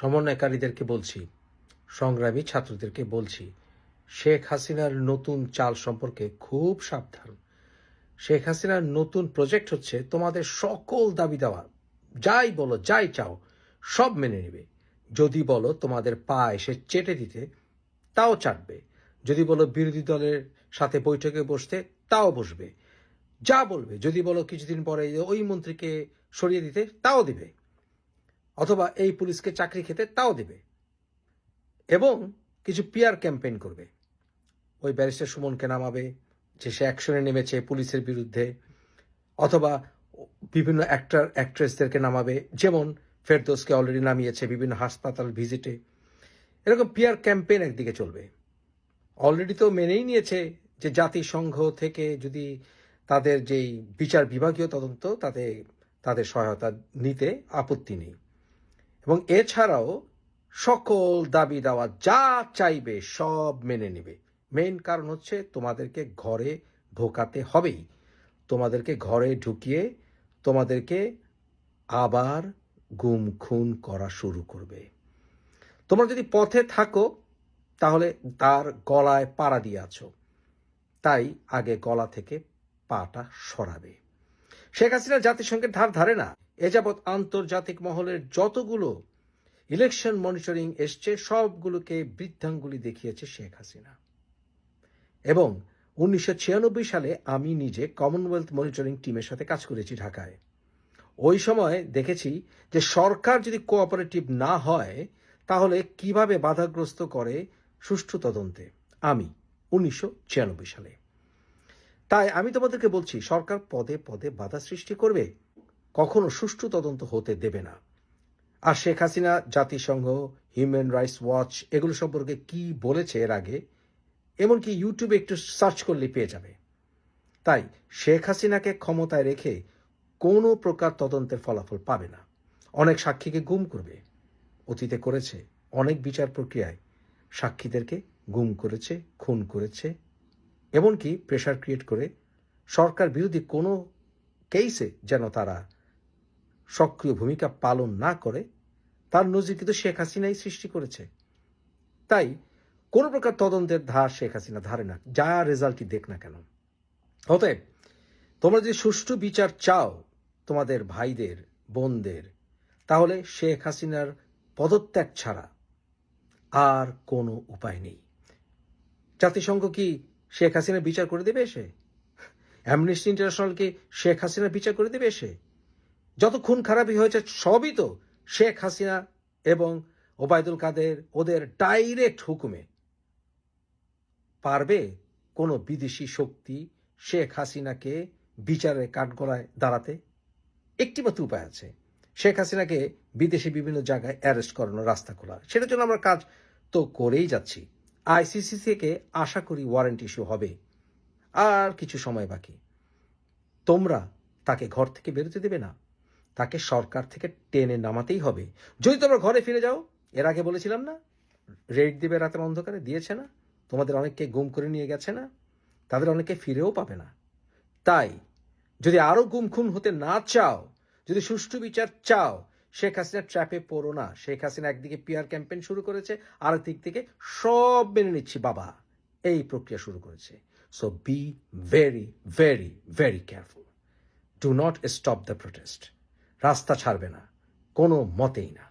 সমন্বয়কারীদেরকে বলছি, সংগ্রামী ছাত্রদেরকে বলছি, শেখ হাসিনার নতুন চাল সম্পর্কে খুব সাবধান। শেখ হাসিনার নতুন প্রজেক্ট হচ্ছে তোমাদের সকল দাবি দেওয়া। যাই বলো, যাই চাও, সব মেনে নেবে। যদি বলো তোমাদের পা এসে চেটে দিতে, তাও চাটবে। যদি বলো বিরোধী দলের সাথে বৈঠকে বসতে, তাও বসবে। যা বলবে। যদি বলো কিছুদিন পরে ওই মন্ত্রীকে সরিয়ে দিতে, তাও দিবে। অথবা এই পুলিশকে চাকরি খেতে তাও দিবে। এবং কিছু পিয়ার ক্যাম্পেইন করবে। ওই ব্যারিস্টার সুমনকে নামাবে, যে সে অ্যাকশনে নেমেছে পুলিশের বিরুদ্ধে। অথবা বিভিন্ন অ্যাক্টার, অ্যাক্ট্রেসদেরকে নামাবে, যেমন ফেরদোসকে অলরেডি নামিয়েছে বিভিন্ন হাসপাতাল ভিজিটে। এরকম পিয়ার ক্যাম্পেইন একদিকে চলবে। অলরেডি তো মেনেই নিয়েছে যে জাতিসংঘ থেকে যদি তাদের যেই বিচার বিভাগীয় তদন্ত, তাতে তাদের সহায়তা নিতে আপত্তি নেই। এবং এছাড়াও সকল দাবি দাওয়া যা চাইবে সব মেনে নেবে। মেন কারণ হচ্ছে তোমাদেরকে ঘরে ঢোকাতে হবেই। তোমাদেরকে ঘরে ঢুকিয়ে তোমাদেরকে আবার গুম খুন করা শুরু করবে। তোমরা যদি পথে থাকো, তাহলে তার গলায় পাড়া দিয়ে আছো। তাই আগে গলা থেকে পাটা সরাবে। শেখ হাসিনা জাতিসংঘের ধার ধারে না। এ যাবৎ আন্তর্জাতিক মহলের যতগুলো ইলেকশন মনিটরিং এসছে, সবগুলোকে বৃদ্ধাঙ্গুলি দেখিয়েছে শেখ হাসিনা। এবং উনিশশো ছিয়ানব্বই সালে আমি নিজে কমনওয়েলথ মনিটরিং টিমের সাথে কাজ করেছি ঢাকায়। ওই সময় দেখেছি যে সরকার যদি কোঅপারেটিভ না হয়, তাহলে কীভাবে বাধাগ্রস্ত করে সুষ্ঠু তদন্তে? আমি উনিশশো ছিয়ানব্বই সালে। তাই আমি তোমাদেরকে বলছি, সরকার পদে পদে বাধা সৃষ্টি করবে। কখনো সুষ্ঠু তদন্ত হতে দেবে না। আর শেখ হাসিনা, জাতিসংঘ হিউম্যান রাইটস ওয়াচ এগুলো সম্পর্কে কি বলেছে এর আগে? এমনকি ইউটিউবে একটু সার্চ করলে পেয়ে যাবে। তাই শেখ হাসিনাকে ক্ষমতায় রেখে কোনো প্রকার তদন্তের ফলাফল পাবে না। অনেক সাক্ষীকে গুম করবে। অতীতে করেছে অনেক বিচার প্রক্রিয়ায়। সাক্ষীদেরকে গুম করেছে, খুন করেছে। এমনকি প্রেশার ক্রিয়েট করে সরকার বিরোধী কোনো কেসে যেন তারা সক্রিয় ভূমিকা পালন না করে তার নজির কিন্তু শেখ হাসিনাই সৃষ্টি করেছে। তাই কোনো প্রকার তদন্তের ধার শেখ হাসিনা ধারে না, যা রেজাল্টই দেখ না কেন। অতএব তোমরা যদি সুষ্ঠু বিচার চাও তোমাদের ভাইদের, বোনদের, তাহলে শেখ হাসিনার পদত্যাগ ছাড়া আর কোনো উপায় নেই। জাতিসংঘ কি শেখ হাসিনার বিচার করে দেবে এসে? অ্যামনেস্টি ইন্টারন্যাশনাল কি শেখ হাসিনার বিচার করে দেবে এসে? যত খুন খারাপই হয়েছে সবই তো শেখ হাসিনা এবং ওবায়দুল কাদের ওদের ডাইরেক্ট হুকুমে পারবে কোনো বিদেশি শক্তি শেখ হাসিনাকে বিচারের কাঠগড়ায় দাঁড়াতে? একটি মাত্র উপায় আছে। শেখ হাসিনাকে বিদেশে বিভিন্ন জায়গায় অ্যারেস্ট করানোর রাস্তা খোলা। সেটার জন্য আমরা কাজ তো করেই যাচ্ছি। আইসিসি থেকে আশা করি ওয়ারেন্ট ইস্যু হবে। আর কিছু সময় বাকি। তোমরা তাকে ঘর থেকে বেরোতে দেবে না? তাকে সরকার থেকে টেনে নামাতেই হবে। যদি তোমরা ঘরে ফিরে যাও, এর আগে বলেছিলাম না, রেড দিবে রাতের অন্ধকারে, দিয়েছে না। তোমাদের অনেককে গুম করে নিয়ে গেছে না, তাদের অনেকে ফিরেও পাবে না। তাই, যদি আরও গুম খুন হতে না চাও, যদি সুষ্ঠু বিচার চাও, শেখ হাসিনা ট্র্যাপে পড়ো না। শেখ হাসিনা একদিকে পিয়ার ক্যাম্পেইন শুরু করেছে আর দিক থেকে সব মেনে নিচ্ছি বাবা। এই প্রক্রিয়া শুরু করেছে। So be very very very careful do not stop the protest রাস্তা ছাড়বে না কোনো মতেই না।